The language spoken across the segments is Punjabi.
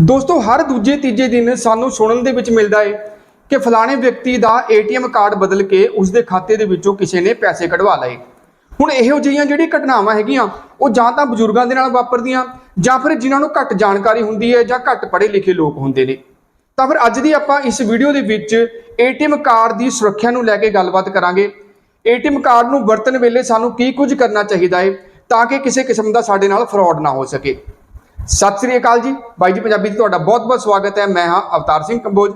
ਦੋਸਤੋ, ਹਰ ਦੂਜੇ, ਤੀਜੇ ਦਿਨ ਸਾਨੂੰ ਸੁਣਨ ਦੇ ਵਿੱਚ ਮਿਲਦਾ ਹੈ ਕਿ ਫਲਾਣੇ ਵਿਅਕਤੀ ਦਾ ਏਟੀਐਮ ਕਾਰਡ ਬਦਲ ਕੇ ਉਸ ਦੇ ਖਾਤੇ ਦੇ ਵਿੱਚੋਂ ਕਿਸੇ ਨੇ ਪੈਸੇ ਕਢਵਾ ਲਏ। ਹੁਣ ਇਹੋ ਜਿਹੀਆਂ ਜਿਹੜੀ ਘਟਨਾਵਾਂ ਹੈਗੀਆਂ, ਉਹ ਜਾਂ ਤਾਂ ਬਜ਼ੁਰਗਾਂ ਦੇ ਨਾਲ ਵਾਪਰਦੀਆਂ, ਜਾਂ ਫਿਰ ਜਿਨ੍ਹਾਂ ਨੂੰ ਘੱਟ ਜਾਣਕਾਰੀ ਹੁੰਦੀ ਹੈ ਜਾਂ ਘੱਟ ਪੜ੍ਹੇ ਲਿਖੇ ਲੋਕ ਹੁੰਦੇ ਨੇ। ਤਾਂ ਫਿਰ ਅੱਜ ਦੀ ਆਪਾਂ ਇਸ ਵੀਡੀਓ ਦੇ ਵਿੱਚ ਏਟੀਐਮ ਕਾਰਡ ਦੀ ਸੁਰੱਖਿਆ ਨੂੰ ਲੈ ਕੇ ਗੱਲਬਾਤ ਕਰਾਂਗੇ। ਏਟੀਐਮ ਕਾਰਡ ਨੂੰ ਵਰਤਣ ਵੇਲੇ ਸਾਨੂੰ ਕੀ ਕੁਝ ਕਰਨਾ ਚਾਹੀਦਾ ਹੈ ਤਾਂ ਕਿ ਕਿਸੇ ਕਿਸਮ ਦਾ ਸਾਡੇ ਨਾਲ ਫਰਾਡ ਨਾ ਹੋ ਸਕੇ। ਸਤਿ ਸ੍ਰੀ ਅਕਾਲ ਜੀ। ਬਾਈ ਜੀ, ਪੰਜਾਬੀ 'ਚ ਤੁਹਾਡਾ ਬਹੁਤ-ਬਹੁਤ ਸਵਾਗਤ ਹੈ। ਮੈਂ ਹਾਂ ਅਵਤਾਰ ਸਿੰਘ ਕੰਬੋਜ।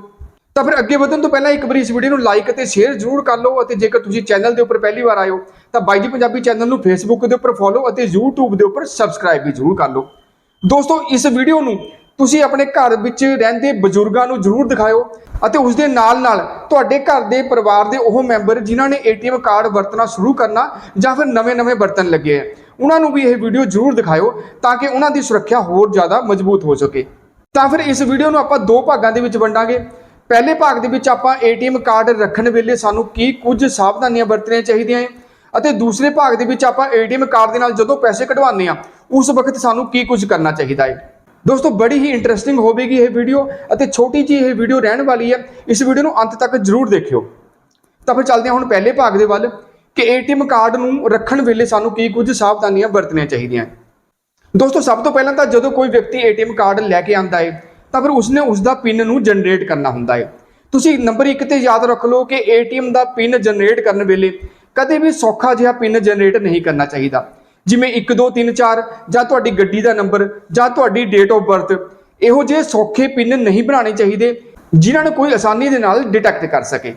ਤਾਂ ਫਿਰ ਅੱਗੇ ਵਧਣ ਤੋਂ ਪਹਿਲਾਂ ਇੱਕ ਵਾਰੀ ਇਸ ਵੀਡੀਓ ਨੂੰ ਲਾਈਕ ਅਤੇ ਸ਼ੇਅਰ ਜ਼ਰੂਰ ਕਰ ਲਓ ਅਤੇ ਜੇਕਰ ਤੁਸੀਂ ਚੈਨਲ ਦੇ ਉੱਪਰ ਪਹਿਲੀ ਵਾਰ ਆਏ ਹੋ, ਤਾਂ ਬਾਈ ਜੀ, ਪੰਜਾਬੀ ਚੈਨਲ ਨੂੰ ਫੇਸਬੁੱਕ ਦੇ ਉੱਪਰ ਫੋਲੋ ਅਤੇ YouTube ਦੇ ਉੱਪਰ ਸਬਸਕ੍ਰਾਈਬ ਵੀ ਜ਼ਰੂਰ ਕਰ ਲਓ। ਦੋਸਤੋ, ਇਸ ਵੀਡੀਓ ਨੂੰ ਤੁਸੀਂ ਆਪਣੇ ਘਰ ਵਿੱਚ ਰਹਿੰਦੇ ਬਜ਼ੁਰਗਾਂ ਨੂੰ ਜ਼ਰੂਰ ਦਿਖਾਓ ਅਤੇ ਉਸ ਦੇ ਨਾਲ-ਨਾਲ ਤੁਹਾਡੇ ਘਰ ਦੇ ਪਰਿਵਾਰ ਦੇ ਉਹ ਮੈਂਬਰ ਜਿਨ੍ਹਾਂ ਨੇ ਏਟੀਐਮ ਕਾਰਡ ਵਰਤਣਾ ਸ਼ੁਰੂ ਕਰਨਾ ਜਾਂ ਫਿਰ ਨਵੇਂ-ਨਵੇਂ ਵਰਤਣ ਲੱਗੇ ਆ। ਉਹਨਾਂ ਨੂੰ ਵੀ ਇਹ ਵੀਡੀਓ ਜ਼ਰੂਰ ਦਿਖਾਇਓ ਤਾਂ ਕਿ ਉਹਨਾਂ ਦੀ ਸੁਰੱਖਿਆ ਹੋਰ ਜ਼ਿਆਦਾ ਮਜ਼ਬੂਤ ਹੋ ਸਕੇ। ਤਾਂ ਫਿਰ ਇਸ ਵੀਡੀਓ ਨੂੰ ਆਪਾਂ ਦੋ ਭਾਗਾਂ ਦੇ ਵਿੱਚ ਵੰਡਾਂਗੇ। ਪਹਿਲੇ ਭਾਗ ਦੇ ਵਿੱਚ ਆਪਾਂ ਏਟੀਐਮ ਕਾਰਡ ਰੱਖਣ ਵੇਲੇ ਸਾਨੂੰ ਕੀ ਕੁਝ ਸਾਵਧਾਨੀਆਂ ਵਰਤਣੀਆਂ ਚਾਹੀਦੀਆਂ ਹੈ ਅਤੇ ਦੂਸਰੇ ਭਾਗ ਦੇ ਵਿੱਚ ਆਪਾਂ ਏਟੀਐਮ ਕਾਰਡ ਦੇ ਨਾਲ ਜਦੋਂ ਪੈਸੇ ਕਢਵਾਉਂਦੇ ਆ ਉਸ ਵਕਤ ਸਾਨੂੰ ਕੀ ਕੁਝ ਕਰਨਾ ਚਾਹੀਦਾ ਹੈ। ਦੋਸਤੋ, ਬੜੀ ਹੀ ਇੰਟਰਸਟਿੰਗ ਹੋਵੇਗੀ ਇਹ ਵੀਡੀਓ ਅਤੇ ਛੋਟੀ ਜਿਹੀ ਇਹ ਵੀਡੀਓ ਰਹਿਣ ਵਾਲੀ ਹੈ। ਇਸ ਵੀਡੀਓ ਨੂੰ ਅੰਤ ਤੱਕ ਜ਼ਰੂਰ ਦੇਖਿਓ। ਤਾਂ ਫਿਰ ਚੱਲਦੇ ਹਾਂ ਹੁਣ ਪਹਿਲੇ ਭਾਗ ਦੇ ਵੱਲ। ਕਿ ਏਟੀਐਮ ਕਾਰਡ ਨੂੰ ਰੱਖਣ ਵੇਲੇ ਸਾਨੂੰ ਕੀ ਕੁਝ ਸਾਵਧਾਨੀਆਂ ਵਰਤਣੀਆਂ ਚਾਹੀਦੀਆਂ ਦੋਸਤੋ, ਸਭ ਤੋਂ ਪਹਿਲਾਂ ਤਾਂ ਜਦੋਂ ਕੋਈ ਵਿਅਕਤੀ ਏਟੀਐਮ ਕਾਰਡ ਲੈ ਕੇ ਆਂਦਾ ਹੈ, ਤਾਂ ਫਿਰ ਉਸਨੇ ਉਸ ਦਾ ਪਿਨ ਨੂੰ ਜਨਰੇਟ ਕਰਨਾ ਹੁੰਦਾ ਹੈ। ਤੁਸੀਂ ਨੰਬਰ 1 ਤੇ ਯਾਦ ਰੱਖ ਲਓ ਕਿ ਏਟੀਐਮ ਦਾ ਪਿਨ ਜਨਰੇਟ ਕਰਨ ਵੇਲੇ ਕਦੇ ਵੀ ਸੌਖਾ ਜਿਹਾ ਪਿਨ ਜਨਰੇਟ ਨਹੀਂ ਕਰਨਾ ਚਾਹੀਦਾ। ਜਿਵੇਂ 1 2 3 4 ਜਾਂ ਤੁਹਾਡੀ ਗੱਡੀ ਦਾ ਨੰਬਰ, ਜਾਂ ਤੁਹਾਡੀ ਡੇਟ ਆਫ ਬਰਥ, ਇਹੋ ਜਿਹੇ ਸੌਖੇ ਪਿੰਨ ਨਹੀਂ ਬਣਾਉਣੇ ਚਾਹੀਦੇ, ਜਿਨ੍ਹਾਂ ਨੂੰ ਕੋਈ ਆਸਾਨੀ ਦੇ ਨਾਲ ਡਿਟੈਕਟ ਕਰ ਸਕੇ।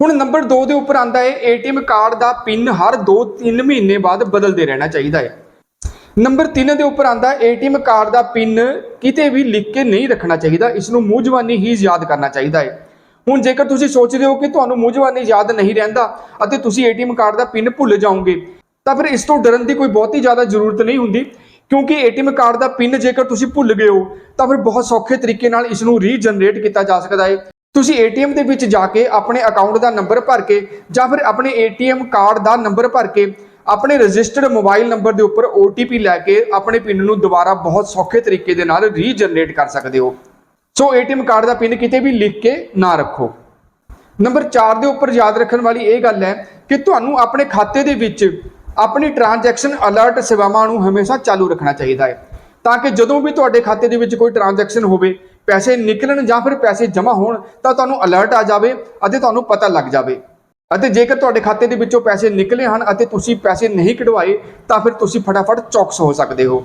ਹੁਣ ਨੰਬਰ 2 ਦੇ ਉੱਪਰ ਆਂਦਾ ਹੈ, ਏਟੀਐਮ ਕਾਰਡ ਦਾ ਪਿਨ ਹਰ 2-3 ਮਹੀਨੇ ਬਾਅਦ ਬਦਲਦੇ ਰਹਿਣਾ ਚਾਹੀਦਾ ਹੈ। ਨੰਬਰ 3 ਦੇ ਉੱਪਰ ਆਂਦਾ ਏਟੀਐਮ ਕਾਰਡ ਦਾ ਪਿਨ ਕਿਤੇ ਵੀ ਲਿਖ ਕੇ ਨਹੀਂ ਰੱਖਣਾ ਚਾਹੀਦਾ ਇਸ ਨੂੰ ਮੂੰਹ ਜ਼ਬਾਨੀ ਹੀ ਯਾਦ ਕਰਨਾ ਚਾਹੀਦਾ ਹੈ। ਹੁਣ ਜੇਕਰ ਤੁਸੀਂ ਸੋਚਦੇ ਹੋ ਕਿ ਤੁਹਾਨੂੰ ਮੂੰਹ ਜ਼ਬਾਨੀ ਯਾਦ ਨਹੀਂ ਰਹਿੰਦਾ ਅਤੇ ਤੁਸੀਂ ਏਟੀਐਮ ਕਾਰਡ ਦਾ ਪਿਨ ਭੁੱਲ ਜਾਓਗੇ, ਤਾਂ ਫਿਰ ਇਸ ਤੋਂ ਡਰਨ ਦੀ ਕੋਈ ਬਹੁਤੀ ਜ਼ਿਆਦਾ ਜ਼ਰੂਰਤ ਨਹੀਂ ਹੁੰਦੀ, ਕਿਉਂਕਿ ਏਟੀਐਮ ਕਾਰਡ ਦਾ ਪਿਨ ਜੇਕਰ ਤੁਸੀਂ ਭੁੱਲ ਗਏ ਹੋ, ਤਾਂ ਫਿਰ ਬਹੁਤ ਸੌਖੇ ਤਰੀਕੇ ਨਾਲ ਇਸ ਨੂੰ ਰੀਜਨਰੇਟ ਕੀਤਾ ਜਾ ਸਕਦਾ ਹੈ। ਤੁਸੀਂ ਏਟੀਐਮ ਦੇ ਵਿੱਚ ਜਾ ਕੇ ਆਪਣੇ ਅਕਾਊਂਟ ਦਾ ਨੰਬਰ ਭਰ ਕੇ ਜਾਂ ਫਿਰ ਆਪਣੇ ਏਟੀਐਮ ਕਾਰਡ ਦਾ ਨੰਬਰ ਭਰ ਕੇ ਆਪਣੇ ਰਜਿਸਟਰਡ ਮੋਬਾਈਲ ਨੰਬਰ ਦੇ ਉੱਪਰ OTP ਲੈ ਕੇ ਆਪਣੇ ਪਿੰਨ ਨੂੰ ਦੁਬਾਰਾ ਬਹੁਤ ਸੌਖੇ ਤਰੀਕੇ ਦੇ ਨਾਲ ਰੀਜਨਰੇਟ ਕਰ ਸਕਦੇ ਹੋ। ਸੋ ਏਟੀਐਮ ਕਾਰਡ ਦਾ ਪਿੰਨ ਕਿਤੇ ਵੀ ਲਿਖ ਕੇ ਨਾ ਰੱਖੋ। ਨੰਬਰ 4 ਦੇ ਉੱਪਰ ਯਾਦ ਰੱਖਣ ਵਾਲੀ ਇਹ ਗੱਲ ਹੈ ਕਿ ਤੁਹਾਨੂੰ ਆਪਣੇ ਖਾਤੇ ਦੇ ਵਿੱਚ ਆਪਣੀ ਟ੍ਰਾਂਜੈਕਸ਼ਨ ਅਲਰਟ ਸੇਵਾਵਾਂ ਨੂੰ ਹਮੇਸ਼ਾ ਚਾਲੂ ਰੱਖਣਾ ਚਾਹੀਦਾ ਹੈ। ਤਾਂ ਕਿ ਜਦੋਂ ਵੀ ਤੁਹਾਡੇ ਖਾਤੇ ਦੇ ਵਿੱਚ ਕੋਈ ਟ੍ਰਾਂਜੈਕਸ਼ਨ ਹੋਵੇ ਪੈਸੇ ਨਿਕਲਣ ਜਾਂ ਫਿਰ ਪੈਸੇ ਜਮ੍ਹਾਂ ਹੋਣ ਤਾਂ ਤੁਹਾਨੂੰ ਅਲਰਟ ਆ ਜਾਵੇ ਅਤੇ ਤੁਹਾਨੂੰ ਪਤਾ ਲੱਗ ਜਾਵੇ। ਅਤੇ ਜੇਕਰ ਤੁਹਾਡੇ ਖਾਤੇ ਦੇ ਵਿੱਚੋਂ ਪੈਸੇ ਨਿਕਲੇ ਹਨ ਅਤੇ ਤੁਸੀਂ ਪੈਸੇ ਨਹੀਂ ਕਢਵਾਏ, ਤਾਂ ਫਿਰ ਤੁਸੀਂ ਫਟਾਫਟ ਚੌਕਸ ਹੋ ਸਕਦੇ ਹੋ।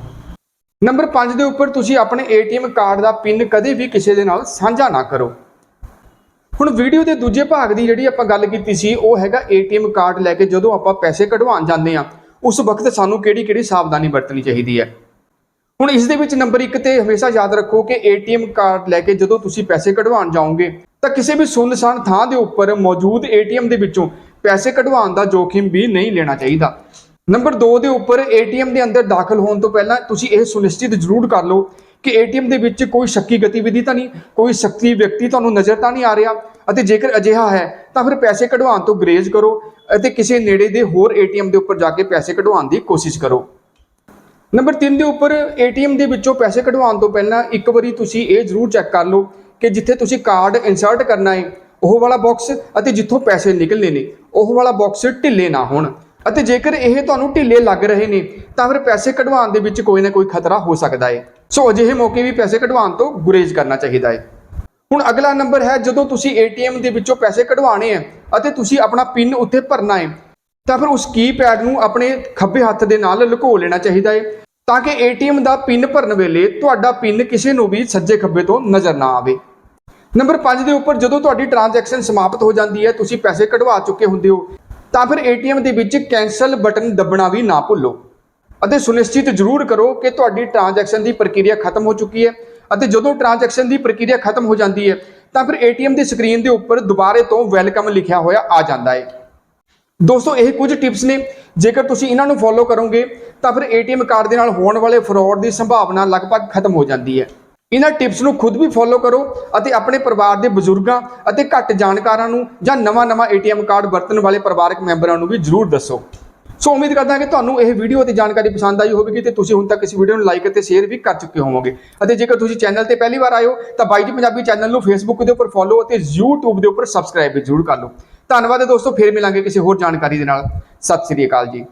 ਨੰਬਰ 5 ਦੇ ਉੱਪਰ ਤੁਸੀਂ ਆਪਣੇ ਏਟੀਐਮ ਕਾਰਡ ਦਾ ਪਿਨ ਕਦੇ ਵੀ ਕਿਸੇ ਦੇ ਨਾਲ ਸਾਂਝਾ ਨਾ ਕਰੋ। ਹੁਣ ਵੀਡੀਓ ਦੇ ਦੂਜੇ ਭਾਗ ਦੀ ਜਿਹੜੀ ਆਪਾਂ ਗੱਲ ਕੀਤੀ ਸੀ, ਉਹ ਹੈਗਾ ਏਟੀਐਮ ਕਾਰਡ ਲੈ ਕੇ ਜਦੋਂ ਆਪਾਂ ਪੈਸੇ ਕਢਵਾਉਣ ਜਾਂਦੇ ਆ ਉਸ ਵਕਤ ਸਾਨੂੰ ਕਿਹੜੀ-ਕਿਹੜੀ ਸਾਵਧਾਨੀ ਵਰਤਣੀ ਚਾਹੀਦੀ ਹੈ। ਹੁਣ ਇਸ ਦੇ ਵਿੱਚ ਨੰਬਰ 1 ਤੇ ਹਮੇਸ਼ਾ ਯਾਦ ਰੱਖੋ ਕਿ ਏਟੀਐਮ ਕਾਰਡ ਲੈ ਕੇ ਜਦੋਂ ਤੁਸੀਂ ਪੈਸੇ ਕਢਵਾਉਣ ਜਾਓਗੇ, ਤਾਂ ਕਿਸੇ ਵੀ ਸੁੰਨਸਾਨ ਥਾਂ ਦੇ ਉੱਪਰ ਮੌਜੂਦ ਏਟੀਐਮ ਦੇ ਵਿੱਚੋਂ ਪੈਸੇ ਕਢਵਾਉਣ ਦਾ ਜੋਖਿਮ ਵੀ ਨਹੀਂ ਲੈਣਾ ਚਾਹੀਦਾ। ਨੰਬਰ 2 ਦੇ ਉੱਪਰ ਏਟੀਐਮ ਦੇ ਅੰਦਰ ਦਾਖਲ ਹੋਣ ਤੋਂ ਪਹਿਲਾਂ ਤੁਸੀਂ ਇਹ ਸੁਨਿਸ਼ਚਿਤ ਜ਼ਰੂਰ ਕਰ ਲਓ ਕਿ ਏਟੀਐਮ ਦੇ ਵਿੱਚ ਕੋਈ ਸ਼ੱਕੀ ਗਤੀਵਿਧੀ ਤਾਂ ਨਹੀਂ, ਕੋਈ ਸ਼ੱਕੀ ਵਿਅਕਤੀ ਤੁਹਾਨੂੰ ਨਜ਼ਰ ਤਾਂ ਨਹੀਂ ਆ ਰਿਹਾ ਅਤੇ ਜੇਕਰ ਅਜਿਹਾ ਹੈ, ਤਾਂ ਫਿਰ ਪੈਸੇ ਕਢਵਾਉਣ ਤੋਂ ਗਰੇਜ਼ ਕਰੋ ਅਤੇ ਕਿਸੇ ਨੇੜੇ ਦੇ ਹੋਰ ਏਟੀਐਮ ਦੇ ਉੱਪਰ ਜਾ ਕੇ ਪੈਸੇ ਕਢਵਾਉਣ ਦੀ ਕੋਸ਼ਿਸ਼ ਕਰੋ। ਨੰਬਰ 3 ਦੇ ਉੱਪਰ ਏਟੀਐਮ ਦੇ ਵਿੱਚੋਂ ਪੈਸੇ ਕਢਵਾਉਣ ਤੋਂ ਪਹਿਲਾਂ ਇੱਕ ਵਾਰੀ ਤੁਸੀਂ ਇਹ ਜ਼ਰੂਰ ਚੈੱਕ ਕਰ ਲਓ ਕਿ ਜਿੱਥੇ ਤੁਸੀਂ ਕਾਰਡ ਇਨਸਰਟ ਕਰਨਾ ਹੈ, ਉਹ ਵਾਲਾ ਬਾਕਸ ਅਤੇ ਜਿੱਥੋਂ ਪੈਸੇ ਨਿਕਲਨੇ ਨੇ, ਉਹ ਵਾਲਾ ਬਾਕਸ ਢਿੱਲੇ ਨਾ ਹੋਣ। ਅਤੇ ਜੇਕਰ ਇਹ ਤੁਹਾਨੂੰ ਢਿੱਲੇ ਲੱਗ ਰਹੇ ਨੇ, ਤਾਂ ਫਿਰ ਪੈਸੇ ਕਢਵਾਉਣ ਦੇ ਵਿੱਚ ਕੋਈ ਨਾ ਕੋਈ ਖਤਰਾ ਹੋ ਸਕਦਾ ਹੈ। ਸੋ ਅਜਿਹੇ ਮੌਕੇ ਵੀ ਪੈਸੇ ਕਢਵਾਉਣ ਤੋਂ ਗੁਰੇਜ਼ ਕਰਨਾ ਚਾਹੀਦਾ ਹੈ। ਹੁਣ ਅਗਲਾ ਨੰਬਰ ਹੈ, ਜਦੋਂ ਤੁਸੀਂ ਏਟੀਐਮ ਦੇ ਵਿੱਚੋਂ ਪੈਸੇ ਕਢਵਾਣੇ ਆ ਅਤੇ ਤੁਸੀਂ ਆਪਣਾ ਪਿਨ ਉੱਥੇ ਭਰਨਾ ਹੈ, ਤਾਂ ਫਿਰ ਉਸ ਕੀਪੈਡ ਨੂੰ ਆਪਣੇ ਖੱਬੇ ਹੱਥ ਦੇ ਨਾਲ ਲੁਕੋ ਲੈਣਾ ਚਾਹੀਦਾ ਹੈ ਤਾਂ ਕਿ ਏਟੀਐਮ ਦਾ ਪਿਨ ਭਰਨ ਵੇਲੇ ਤੁਹਾਡਾ ਪਿਨ ਕਿਸੇ ਨੂੰ ਵੀ ਸੱਜੇ ਖੱਬੇ ਤੋਂ ਨਜ਼ਰ ਨਾ ਆਵੇ। ਨੰਬਰ 5 ਦੇ ਉੱਪਰ ਜਦੋਂ ਤੁਹਾਡੀ ਟ੍ਰਾਂਜੈਕਸ਼ਨ ਸਮਾਪਤ ਹੋ ਜਾਂਦੀ ਹੈ, ਤੁਸੀਂ ਪੈਸੇ ਕਢਵਾ ਚੁੱਕੇ ਹੁੰਦੇ ਹੋ, ਤਾਂ ਫਿਰ ਏਟੀਐਮ ਦੇ ਵਿੱਚ ਕੈਂਸਲ ਬਟਨ ਦੱਬਣਾ ਵੀ ਨਾ ਭੁੱਲੋ। ਅਤੇ ਸੁਨਿਸ਼ਚਿਤ ਜ਼ਰੂਰ ਕਰੋ ਕਿ ਤੁਹਾਡੀ ਟ੍ਰਾਂਜੈਕਸ਼ਨ ਦੀ ਪ੍ਰਕਿਰਿਆ ਖਤਮ ਹੋ ਚੁੱਕੀ ਹੈ। ਅਤੇ ਜਦੋਂ ਟ੍ਰਾਂਜੈਕਸ਼ਨ ਦੀ ਪ੍ਰਕਿਰਿਆ ਖਤਮ ਹੋ ਜਾਂਦੀ ਹੈ, ਤਾਂ ਫਿਰ ਏਟੀਐਮ ਦੀ ਸਕਰੀਨ ਦੇ ਉੱਪਰ ਦੁਬਾਰੇ ਤੋਂ ਵੈਲਕਮ ਲਿਖਿਆ ਹੋਇਆ ਆ ਜਾਂਦਾ ਹੈ। ਦੋਸਤੋ, ਇਹ ਕੁਝ ਟਿਪਸ ਨੇ। ਜੇਕਰ ਤੁਸੀਂ ਇਹਨਾਂ ਨੂੰ ਫੋਲੋ ਕਰੋਗੇ, ਤਾਂ ਫਿਰ ਏਟੀਐਮ ਕਾਰਡ ਦੇ ਨਾਲ ਹੋਣ ਵਾਲੇ ਫਰਾਡ ਦੀ ਸੰਭਾਵਨਾ ਲਗਭਗ ਖਤਮ ਹੋ ਜਾਂਦੀ ਹੈ। ਇਹਨਾਂ ਟਿਪਸ ਨੂੰ ਖੁਦ ਵੀ ਫੋਲੋ ਕਰੋ ਅਤੇ ਆਪਣੇ ਪਰਿਵਾਰ ਦੇ ਬਜ਼ੁਰਗਾਂ ਅਤੇ ਘੱਟ ਜਾਣਕਾਰਾਂ ਨੂੰ ਜਾਂ ਨਵਾਂ-ਨਵਾਂ ਏਟੀਐਮ ਕਾਰਡ ਵਰਤਣ ਵਾਲੇ ਪਰਿਵਾਰਕ ਮੈਂਬਰਾਂ ਨੂੰ ਵੀ ਜ਼ਰੂਰ ਦੱਸੋ। ਸੋ, ਉਮੀਦ ਕਰਦਾ ਕਿ ਤੁਹਾਨੂੰ ਇਹ ਵੀਡੀਓ ਤੇ ਜਾਣਕਾਰੀ ਪਸੰਦ ਆਈ ਹੋਵੇਗੀ ਤੇ ਤੁਸੀਂ ਹੁਣ ਤੱਕ ਇਸ ਵੀਡੀਓ ਨੂੰ ਲਾਈਕ ਅਤੇ ਸ਼ੇਅਰ ਵੀ ਕਰ ਚੁੱਕੇ ਹੋਵੋਗੇ। ਅਤੇ ਜੇਕਰ ਤੁਸੀਂ ਚੈਨਲ ਤੇ ਪਹਿਲੀ ਵਾਰ ਆਏ ਹੋ, ਤਾਂ ਬਾਈਟ ਪੰਜਾਬੀ ਚੈਨਲ ਨੂੰ ਫੇਸਬੁੱਕ ਦੇ ਉੱਪਰ ਫੋਲੋ ਅਤੇ YouTube ਦੇ ਉੱਪਰ ਸਬਸਕ੍ਰਾਈਬ ਵੀ ਜ਼ਰੂਰ ਕਰ ਲਓ। ਧੰਨਵਾਦ ਦੋਸਤੋ ਫਿਰ ਮਿਲਾਂਗੇ ਕਿਸੇ ਹੋਰ ਜਾਣਕਾਰੀ ਦੇ ਨਾਲ। ਸਤਿ ਸ੍ਰੀ ਅਕਾਲ ਜੀ।